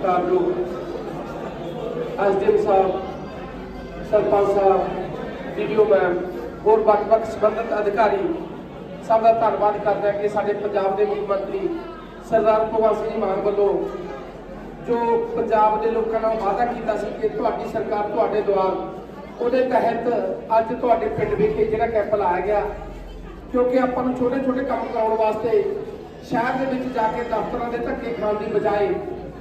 ਸਤਿਕਾਰਯੋਗ ਐਸਡੀਐਮ ਸਾਹਿਬ ਸਰਪੰਚ ਸਾਹਿਬ ਵੀਡੀਓ ਮੈਮ ਹੋਰ ਵੱਖ-ਵੱਖ ਸੰਬੰਧਿਤ ਅਧਿਕਾਰੀ ਸਭ ਦਾ ਧੰਨਵਾਦ ਕਰਦਾ ਕਿ ਸਾਡੇ ਪੰਜਾਬ ਦੇ ਮੁੱਖ ਮੰਤਰੀ ਸਰਦਾਰ ਭਗਵੰਤ ਸਿੰਘ ਮਾਨ ਵੱਲੋਂ ਜੋ ਪੰਜਾਬ ਦੇ ਲੋਕਾਂ ਨਾਲ ਵਾਅਦਾ ਕੀਤਾ ਸੀ ਕਿ ਤੁਹਾਡੀ ਸਰਕਾਰ ਤੁਹਾਡੇ ਦੁਆਰ, ਉਹਦੇ ਤਹਿਤ ਅੱਜ ਤੁਹਾਡੇ ਪਿੰਡ ਵਿਖੇ ਜਿਹੜਾ ਕੈਂਪ ਲਾਇਆ ਗਿਆ, ਕਿਉਂਕਿ ਆਪਾਂ ਨੂੰ ਛੋਟੇ ਛੋਟੇ ਕੰਮ ਕਰਾਉਣ ਵਾਸਤੇ ਸ਼ਹਿਰ ਦੇ ਵਿੱਚ ਜਾ ਕੇ ਦਫ਼ਤਰਾਂ ਦੇ ਧੱਕੇ ਖਾਣ ਦੀ ਬਜਾਏ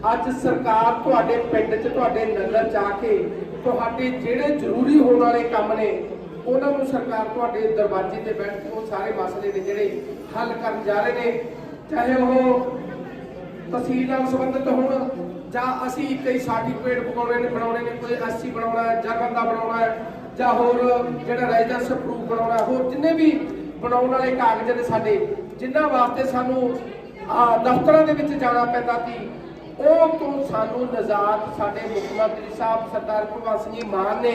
ਅੱਜ ਸਰਕਾਰ ਤੁਹਾਡੇ ਪਿੰਡ 'ਚ ਤੁਹਾਡੇ ਨਗਰ 'ਚ ਆ ਕੇ ਤੁਹਾਡੇ ਜਿਹੜੇ ਜ਼ਰੂਰੀ ਹੋਣ ਵਾਲੇ ਕੰਮ ਨੇ, ਉਹਨਾਂ ਨੂੰ ਸਰਕਾਰ ਤੁਹਾਡੇ ਦਰਵਾਜ਼ੇ ਤੇ ਬੈਠ ਕੇ ਉਹ ਸਾਰੇ ਮਸਲੇ ਨੇ ਜਿਹੜੇ ਹੱਲ ਕਰਨ ਜਾ ਰਹੇ ਨੇ। ਚਾਹੇ ਉਹ ਤਹਿਸੀਲ ਨਾਲ ਸੰਬੰਧਿਤ ਹੋਣ ਜਾਂ ਅਸੀਂ ਕਈ ਸਰਟੀਫਿਕੇਟ ਬਣਾਉਣੇ ਨੇ ਬਣਾਉਣੇ ਨੇ, ਕੋਈ ਐਸਸੀ ਬਣਾਉਣਾ ਹੈ, ਜਾਂ ਬੰਦਾ ਬਣਾਉਣਾ ਹੈ, ਜਾਂ ਹੋਰ ਜਿਹੜਾ ਰੈਜ਼ੀਡੈਂਸ ਪ੍ਰੂਫ ਬਣਾਉਣਾ ਹੋਰ ਜਿੰਨੇ ਵੀ ਬਣਾਉਣ ਵਾਲੇ ਕਾਗਜ਼ ਨੇ ਸਾਡੇ, ਜਿਨ੍ਹਾਂ ਵਾਸਤੇ ਸਾਨੂੰ ਦਫ਼ਤਰਾਂ ਦੇ ਵਿੱਚ ਜਾਣਾ ਪੈਂਦਾ ਸੀ ਉਹ ਤੋਂ ਸਾਨੂੰ ਨਜ਼ਾਤ ਸਾਡੇ ਮੁੱਖ ਮੰਤਰੀ ਸਾਹਿਬ ਸਰਦਾਰ ਭਗਵੰਤ ਸਿੰਘ ਜੀ ਮਾਨ ਨੇ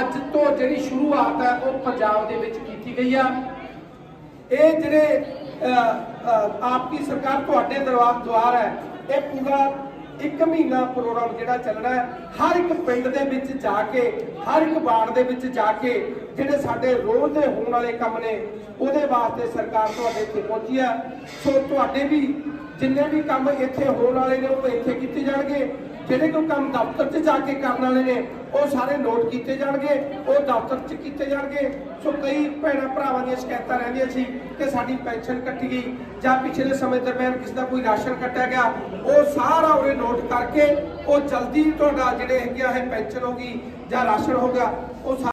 ਅੱਜ ਤੋਂ ਜਿਹੜੀ ਸ਼ੁਰੂਆਤ ਹੈ ਉਹ ਪੰਜਾਬ ਦੇ ਵਿੱਚ ਕੀਤੀ ਗਈ ਆ। ਇਹ ਜਿਹੜੇ ਅ, ਆਪ ਦੀ ਸਰਕਾਰ ਤੁਹਾਡੇ ਦਰਬਾਰ ਦੁਆਰ ਹੈ ਇਹ ਪੂਰਾ ਇੱਕ ਮਹੀਨਾ ਪ੍ਰੋਗਰਾਮ ਜਿਹੜਾ ਚੱਲਣਾ ਹੈ, ਹਰ ਇੱਕ ਪਿੰਡ ਦੇ ਵਿੱਚ ਜਾ ਕੇ, ਹਰ ਇੱਕ ਵਾਰਡ ਦੇ ਵਿੱਚ ਜਾ ਕੇ ਜਿਹੜੇ ਸਾਡੇ ਰੋਜ਼ ਦੇ ਹੋਣ ਵਾਲੇ ਕੰਮ ਨੇ, ਉਹਦੇ ਵਾਸਤੇ ਸਰਕਾਰ ਤੁਹਾਡੇ ਇੱਥੇ ਪਹੁੰਚੀ ਹੈ। ਸੋ ਤੁਹਾਡੇ ਵੀ ਜਿੰਨੇ ਵੀ ਕੰਮ ਇੱਥੇ ਹੋਣ ਵਾਲੇ ਨੇ, ਉਹ ਇੱਥੇ ਕੀਤੇ ਜਾਣਗੇ। ਜਿਹੜੇ ਕੋਈ ਕੰਮ ਦਫ਼ਤਰ 'ਚ ਜਾ ਕੇ ਕਰਨ ਵਾਲੇ ਨੇ, ਉਹ ਸਾਰੇ ਨੋਟ ਕੀਤੇ ਜਾਣਗੇ, ਉਹ ਦਫ਼ਤਰ 'ਚ ਕੀਤੇ ਜਾਣਗੇ। ਸੋ ਕਈ ਭੈਣਾਂ ਭਰਾਵਾਂ ਦੀਆਂ ਸ਼ਿਕਾਇਤਾਂ ਰਹਿੰਦੀਆਂ ਸੀ ਕਿ ਸਾਡੀ ਪੈਨਸ਼ਨ ਕੱਟੀ ਗਈ, ਜਾਂ ਪਿਛਲੇ ਸਮੇਂ ਦਰਮਿਆਨ ਕਿਸ ਦਾ ਕੋਈ ਰਾਸ਼ਨ ਕੱਟਿਆ ਗਿਆ। ਉਹ ਸਾਰਾ ਉਹਨੇ ਨੋਟ ਕਰਕੇ, ਉਹ ਜਲਦੀ ਤੁਹਾਡਾ ਜਿਹੜੇ ਹੈਗੇ ਆ ਇਹ ਪੈਨਸ਼ਨ ਹੋਗੀ ਜਾਂ ਰਾਸ਼ਨ ਹੋਗਾ ਉਹ ਸਾ-